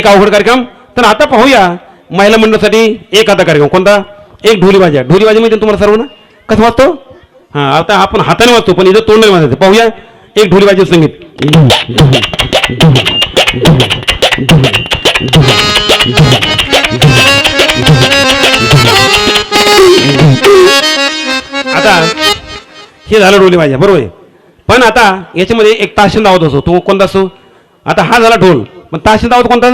एक अवघड कार्यक्रम. तर आता पाहूया महिला मंडळासाठी एक आता कार्यक्रम. कोणता? एक ढोली वाजा ढोली वाजा माहिती तुम्हाला सर्व ना कसं वाचतो हां आता आपण हाताने वाचतो पण इथं तोंडाने वाजायचं. पाहूया एक ढोली वाजे संगीत. आता हे झालं ढोली वाजा बरोबर आहे. पण आता याच्यामध्ये एक ताशन लावत असतो. तो कोणता असतो? आता हा झाला ढोल. मग ताशिंद दावत कोणता?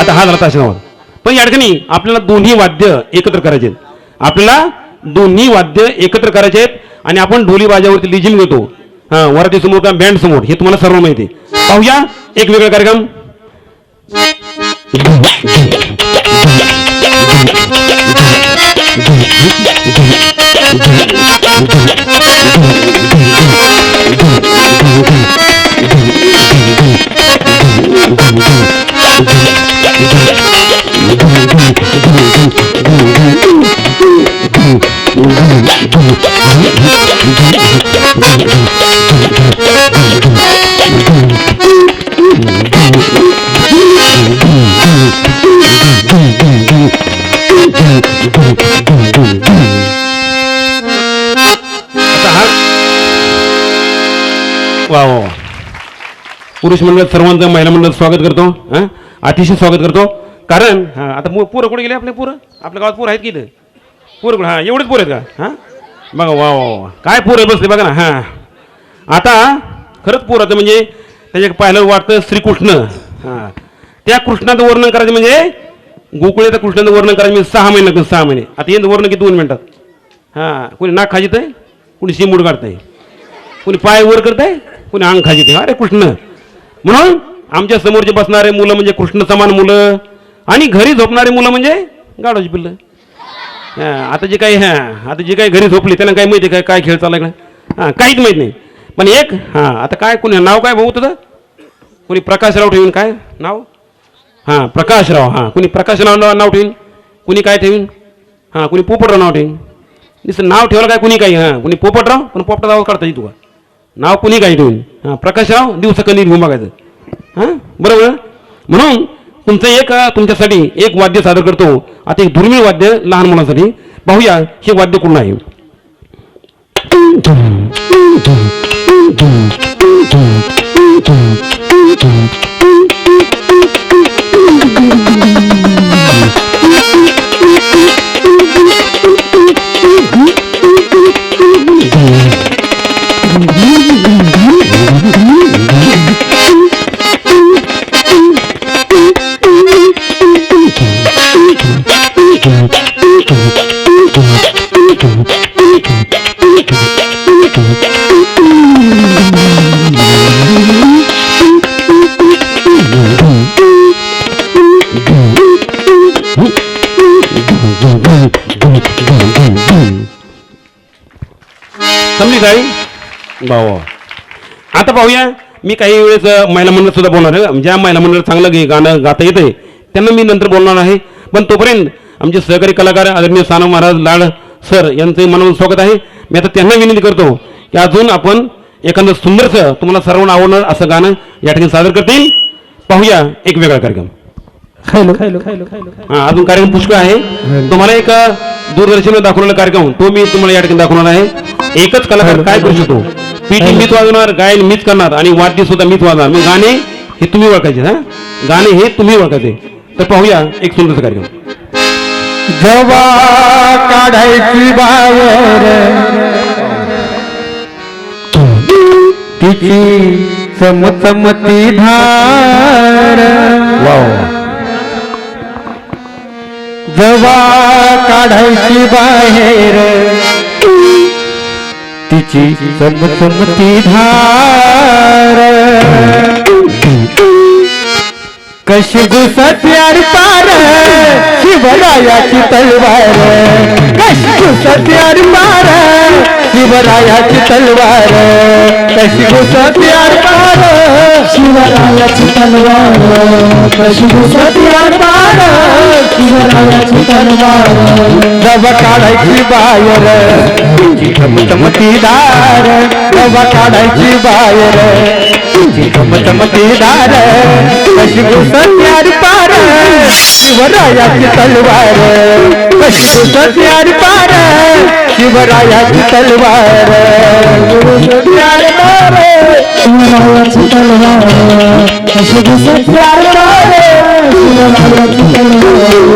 आता हा झाला ताशिंद दावत पण या ठिकाणी आपल्याला दोन्ही वाद्य एकत्र करायचे आहेत. आपल्याला दोन्ही वाद्य एकत्र करायचे आहेत आणि आपण ढोली बाजावरती लिजिम घेतो हा वराती समोर का बँड समोर हे तुम्हाला सर्व माहिती पाहूया एक वेगळा कार्यक्रम. पुरुष मंडळ सर्वांचं महिला मंडळ स्वागत करतो हां? अतिशय स्वागत करतो. कारण हां आता मु- पोरं कुठे गेले आपले पोरं? आपल्या गावात पोरं आहेत की इथं? पोरं कुठं? हां एवढेच पोरं आहेत का? हां? बघा वा वा वा. काय पुरं बसले बघा ना हां. आता खरंच पोराचं म्हणजे त्याच्या पाहिलं वाटतं श्रीकृष्ण. हां. त्या कृष्णाचं वर्णन करायचं म्हणजे गोकुळेच्या कृष्णाचं वर्णन करायचं म्हणजे सहा महिने लागतात सहा महिने. आता येणं वर्णन किती दोन मिनटात? हां कोणी नाक खाजित आहे कोणी शिमूड काढतंय? कोणी पाय वर करत आहे कोणी अंग खाजित अरे कृष्ण. म्हणून आमच्यासमोर जे बसणारे मुलं म्हणजे कृष्ण समान मुलं आणि घरी झोपणारे मुलं म्हणजे गाडोची पिल्लं. आता जे काही हां आता जे काही घरी झोपली त्यांना काय माहिती आहे काय काय खेळ चालला का हां काहीच माहीत नाही. पण एक हां आता काय कोणी नाव काय भाऊ तुझं? कोणी प्रकाशराव ठेवीन काय? नाव? हां प्रकाशराव हां कोणी प्रकाशराव नाव ठेवीन? कुणी काय ठेवीन? हां कुणी पोपटराव नाव ठेवीन? नुसतं नाव ठेवलं काय कुणी काही हां कुणी पोपटराव पण पोपटा नाव काढता येईल तुला. नाव कुणी काही ठेवून हां प्रकाशराव दिवसा घेऊन बघायचं. हां बरोबर? म्हणून तुमचं एक तुमच्यासाठी एक वाद्य सादर करतो. आता एक दुर्मिळ वाद्य लहान मुलांसाठी. पाहूया हे वाद्य कुठलं आहे? समजली काय भाऊ आता पाहूया. मी काही वेळेस महिला मंडळ सुद्धा बोलणार आहे. ज्या महिला मंडळ चांगलं गाणं गाता येते त्यांना मी नंतर बोलणार आहे. पण तोपर्यंत आमचे सहकारी कलाकार आदरणीय सानव महाराज लाड सर यांचे मनापासून स्वागत आहे. मी आता त्यांना विनंती करतो की अजून आपण एखादं सुंदरसं तुम्हाला सर्वांना आवडणार असं गाणं या ठिकाणी सादर करतील. पाहूया एक वेगळा कार्यक्रम. खायलो. खायलो. खायलो. खायलो हा अजून कार्यक्रम पुष्कळ आहे. तुम्हाला एक दूरदर्शनवर दाखवलेला कार्यक्रम तो मी तुम्हाला या ठिकाणी दाखवणार आहे. एकच कलाकार काय करू शकतो? पीटी मीच वाजवणार गायन मीच करणार आणि वाद्य सुद्धा मीच वाजवणार मी गाणे हे तुम्ही ओळखायचे हा? गाणे हे तुम्ही ओळखायचे. तर पाहूया एक सुंदरचा कार्यक्रम. जवा काढायची बावर तिची चमचमती धार. जवा काढायची बाहेर तिची चमचमती धार. कशी घुसत पार शिवरायाची तलवार. कशी घुसत पार शिवरायाची तलवार कशी घुसत यार शिवरायाची तलवार कशी घुसती पार. शिवरायाची तलवार रवा काढायची बाहेर चमचमतीदार रवा काढायची बाहेर चमचमतीदार कशी घुसती पार. शिवरायाची तलवार कशी घुसती पार. शिवरायाची तलवार. शिवरायाची तलवार. कशी घुसती शिवरायाची तलवार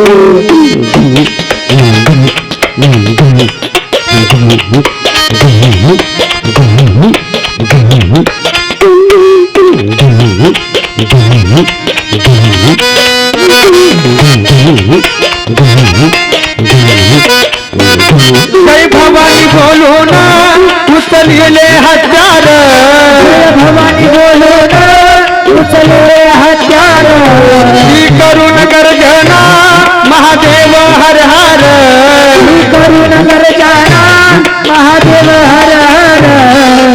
उचलले हत्यार. श्री करुण गर्जना महादेव हर हर. श्री करुण गर्जना महादेव हर हर.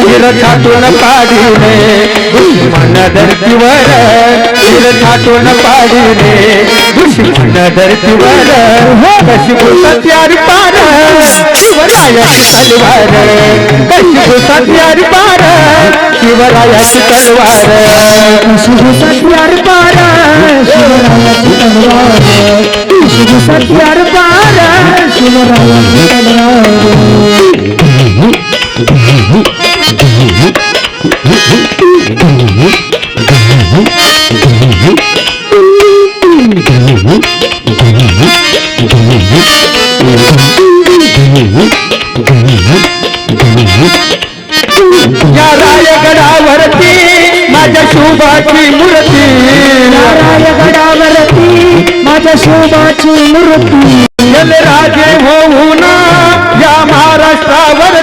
शिर छाटून पाडीने दुश्मन धरतीवर तीर छाटून पाडीने दुश्मन धरतीवर कशी भूसत्यार पार शिवरायाची तलवार कशी भूसत्यार पार शिवरायाची तलवार कशी भूसत्यार पार शिवरायाची तलवार कशी भूसत्यार पार शिवरायाची तलवार शोभाची मूर्ती. या रायगडावरती माझ्या शोभाची मूर्ती. राजे होऊन या महाराष्ट्रावरती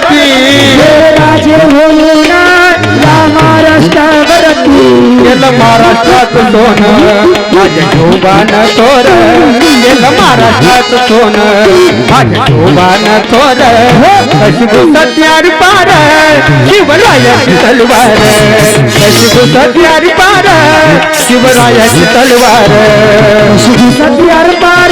गेलं महाराष्ट्रात सोन माझ्या शोभान थोर गेलं महाराष्ट्रात सोन माझ्या शोभान थोर कशी सत्यार पार. शिवरायाची तलवार. कशी सत्यार पार. शिवरायाची तलवार. कशी सत्यार पार.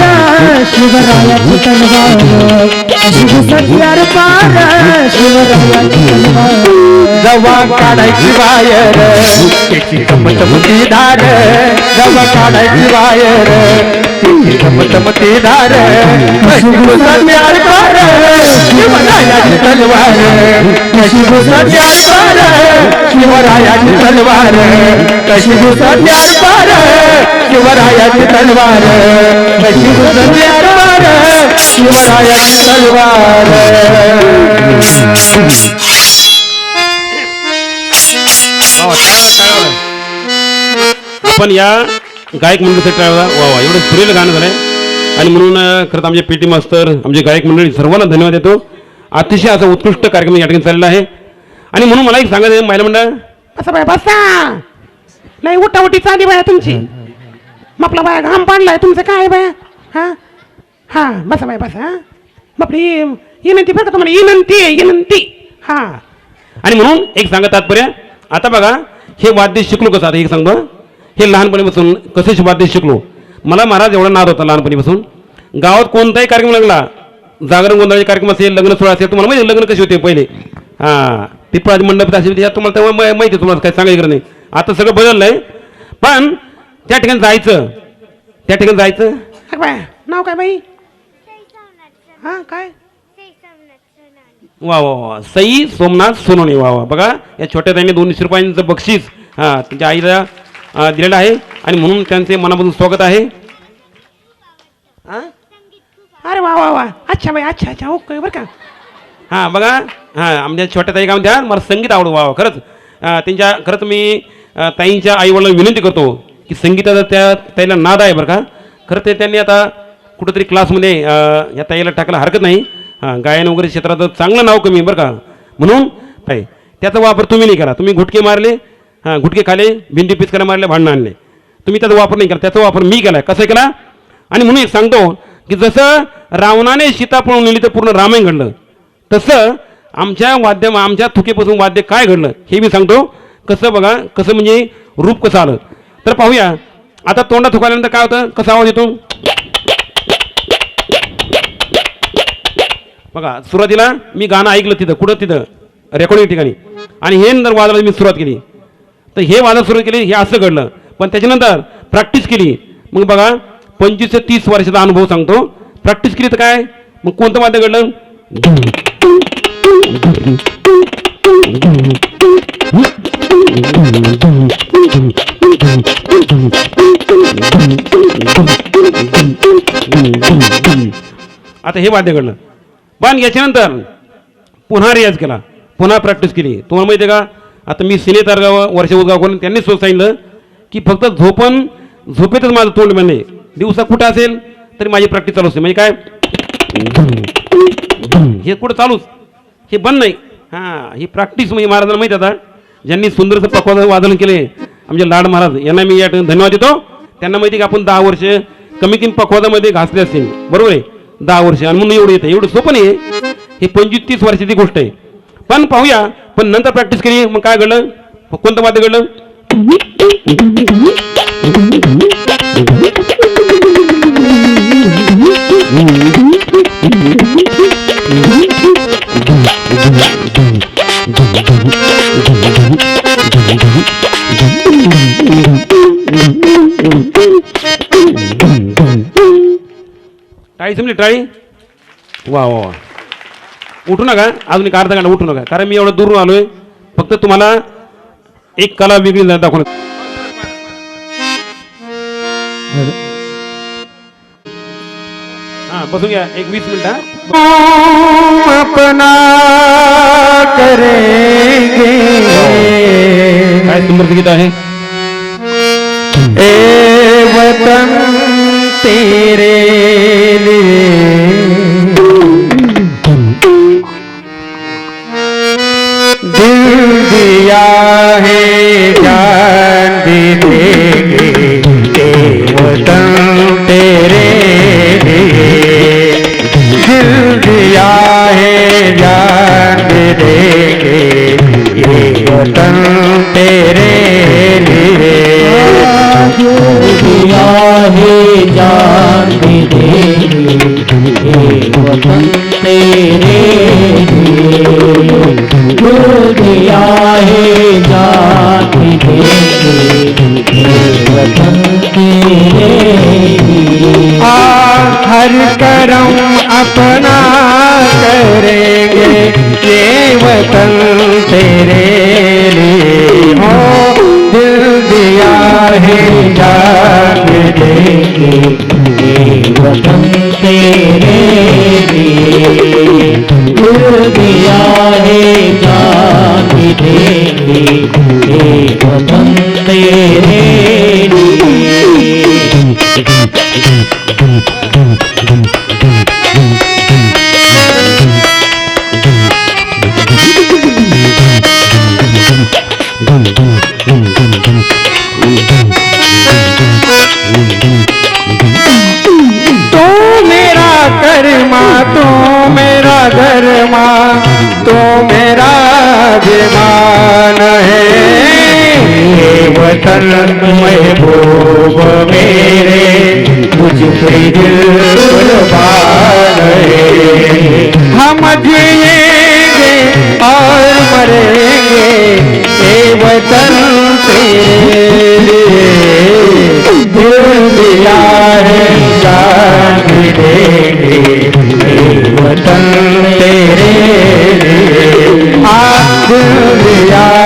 शिवरायाची तलवार. कशी सत्यार पार. शिवरायाची तलवार. रवा काढायची वायर त्याची चमचमती धार रवा काढायची वायर त्याची चमचमती धार शिवरायाची तलवार कशी सत्यार पार शिवरायाची तलवार कशी सत्यार पार शिवरायाची तलवार कशी सत्यार पार शिवरायाची तलवार आपण या गायक मंडळीसाठी टाळा वा वा एवढं सुरेल गाणं झालंय. आणि म्हणून खरंच आमचे पी टी मास्तर आमचे गायक मंडळी सर्वांना धन्यवाद देतो. अतिशय असा उत्कृष्ट कार्यक्रम या ठिकाणी चाललेला आहे. आणि म्हणून मला एक सांगायचं आहे, महिला मंडळ. बसा बाय बसा. नाही उठाउटी चाली बाया तुमची. आपला बाया घाम पाडलाय तुमचं काय बाया? हा? हा बसा बाय बसा. हा आपली विनंती बरं का तुम्हाला? विनंती आहे विनंती. हा. आणि म्हणून एक सांगा तात्पर्य. आता बघा हे वाद्य शिकलो कसं आता एक सांगतो. हे लहानपणीपासून कसं वाद्य शिकलो? मला महाराज एवढा नाद होता लहानपणीपासून. गावात कोणताही कार्यक्रम लागला जागरण गोंधळाचे कार्यक्रम असेल लग्न सोहळा असेल तुम्हाला माहिती आहे लग्न कसे होते पहिले? हां पिपळाचे मंडप असेल त्याच्यात तुम्हाला तेव्हा मा- माहिती आहे तुम्हाला काय सांगायचं नाही. आता सगळं बदललं आहे पण त्या ठिकाणी जायचं. त्या ठिकाणी जायचं. बाया. नाव काय बाई? हा काय? वा वा वा. सई सोमनाथ सोनवणे. वा वा. बघा या छोट्या ताईने दोनशे रुपयांचं बक्षीस हां त्यांच्या आईला दिलेलं आहे. आणि म्हणून त्यांचे मनापासून स्वागत आहे. हा अरे वा वा वा. अच्छा बाई अच्छा अच्छा. ओके बरं का. हां बघा. हां आमच्या छोट्या ताई काय म्हणत्या मला संगीत आवडू वा खरंच. त्यांच्या खरंच मी ताईंच्या आईवडिलांना विनंती करतो की संगीताचा त्या ताईला नाद आहे बरं का. खरं ते त्यांनी आता कुठंतरी क्लासमध्ये या ताईला टाकायला हरकत नाही. हां गायन वगैरे क्षेत्रात चांगलं नाव कमी बरं का. म्हणून ताई त्याचा वापर तुम्ही नाही केला तुम्ही घुटके मारले हां गुटके खाले भिंडी पिचकारा मारले भांडणं आणले. तुम्ही त्याचा वापर नाही केला त्याचा वापर मी केला. कसं केला? आणि म्हणून एक सांगतो की जसं रावणाने सीता पळून नेली तर पूर्ण रामायण घडलं तसं आमच्या वाद्य आमच्या थुकेपासून वाद्य काय घडलं हे मी सांगतो. कसं बघा कसं म्हणजे रूप कसं आलं. तर पाहूया. आता तोंडात थुकाल्यानंतर काय होतं? कसा आवाज येतो? बघा सुरुवातीला मी गाणं ऐकलं तिथं कुठं तिथं? रेकॉर्डिंग ठिकाणी. आणि हे नंतर वाजवायला मी सुरुवात केली. तर हे वादन सुरू केले हे असं घडलं. पण त्याच्यानंतर प्रॅक्टिस केली. मग बघा पंचवीस ते तीस वर्षाचा अनुभव सांगतो. प्रॅक्टिस केली तर काय? मग कोणतं वाद्य घडलं? आता हे वाद्य घडलं. पण याच्यानंतर पुन्हा रियाज केला. पुन्हा प्रॅक्टिस केली. तुम्हाला माहिती आहे का? आता मी सिने तारगाव वर्ष उदगावकर करून त्यांनी स्वतः सांगितलं की फक्त झोपण झोपेतच माझं तोंड म्हणजे दिवसा कुठं असेल तरी माझी प्रॅक्टिस चालू असते म्हणजे काय? हे कुठं चालूच? हे बंद नाही. हां ही प्रॅक्टिस म्हणजे महाराजांना माहिती आता. ज्यांनी सुंदरचं पकवाद वादन केले आमचे लाड महाराज यांना मी या धन्यवाद देतो. त्यांना माहिती आहे की आपण दहा वर्ष कमी कमी पकवादामध्ये घासले असतील बरोबर आहे? दहा वर्ष. आणि म्हणून एवढं येतं. एवढं सोपं नाही आहे. हे पंचवीस तीस वर्षाची गोष्ट आहे. पण पाहूया पण नंतर प्रॅक्टिस केली मग काय घडलं? मग कोणतं वाद्य घडलं? टाळी समजली टाळी वा वा वा. उठू नका. अजून एक अर्धा घंटा उठू नका. कारण मी एवढं दूरून आलोय. फक्त तुम्हाला एक कला वेगळी दाखवणार. हा बसून घ्या. एक वीस मिनिट काय सुंदर गीत आहे. ए वतन तेरे। जान भी देंगे ये वतन तेरे लिए दिल दिया है जान भी देंगे ये वतन तेरे लिए आ हर करम अपना करेंगे ये वतन तेरे लिए। हो दिल दिया है जान देंगे ये तेरे दिया है जान देंगे वतन तेरे मेरा अभिमान है। ये वतन महबूब मेरे मुझ पे दिल कुर्बान है। हम जिएंगे और मरेंगे ये वतन तेरे लिए। दिल दिया है जान देंगे। दिया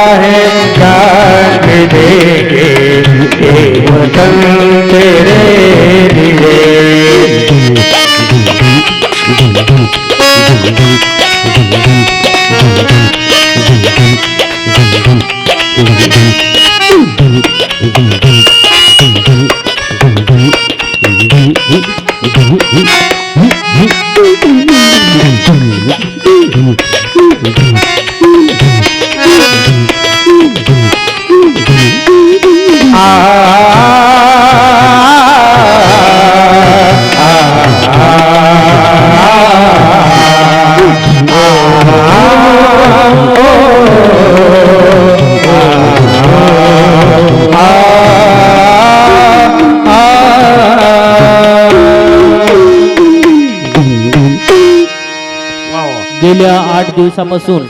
आठ दिवसापासून.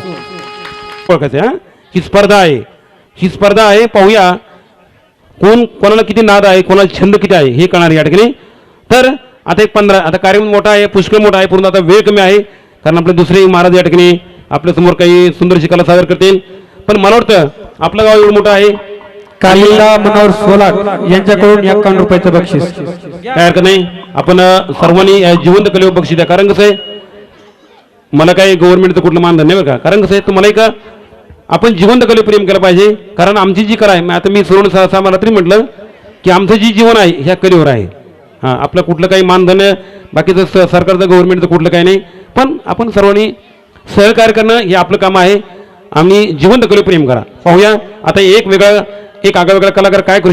ओळखायचं हा? ही स्पर्धा आहे. ही स्पर्धा आहे पाहूया. कोण कोणाला किती नाद आहे कोणाला छंद किती आहे हे कळणार या ठिकाणी. तर आता एक पंधरा आता कार्यक्रम मोठा आहे पुष्कळ मोठा आहे पूर्ण आता वेळ कमी आहे. कारण आपले दुसरे महाराज या ठिकाणी आपल्यासमोर काही सुंदरशी कला सादर करतील. पण मला वाटतं आपलं गाव एवढं मोठं आहे. कालिंदा मनोहर सोलार यांच्याकडून एकावन्न रुपयाचं बक्षीस. काय हरकत नाही? आपण सर्वांनी जिवंत कलेवर बक्षीस द्या. कारण कसं आहे मला काही गव्हर्नमेंटचं कुठलं मानधन नाही बरं का? कारण कसं आहे तुम्हाला एक आपण जिवंत कले प्रेम केलं पाहिजे? कारण आमची जी कला आहे आता मी सोडून सहसा मला तरी म्हटलं की आमचं जी जीवन आहे ह्या कलेवर आहे. हां आपलं कुठलं काही मानधन बाकीचं स सरकारचं गव्हर्नमेंटचं कुठलं काही नाही. पण आपण सर्वांनी सहकार्य करणं हे आपलं काम आहे. आम्ही जिवंत कले प्रेम करा. पाहूया आता एक वेगळा एक आगळा वेगळा कलाकार काय करू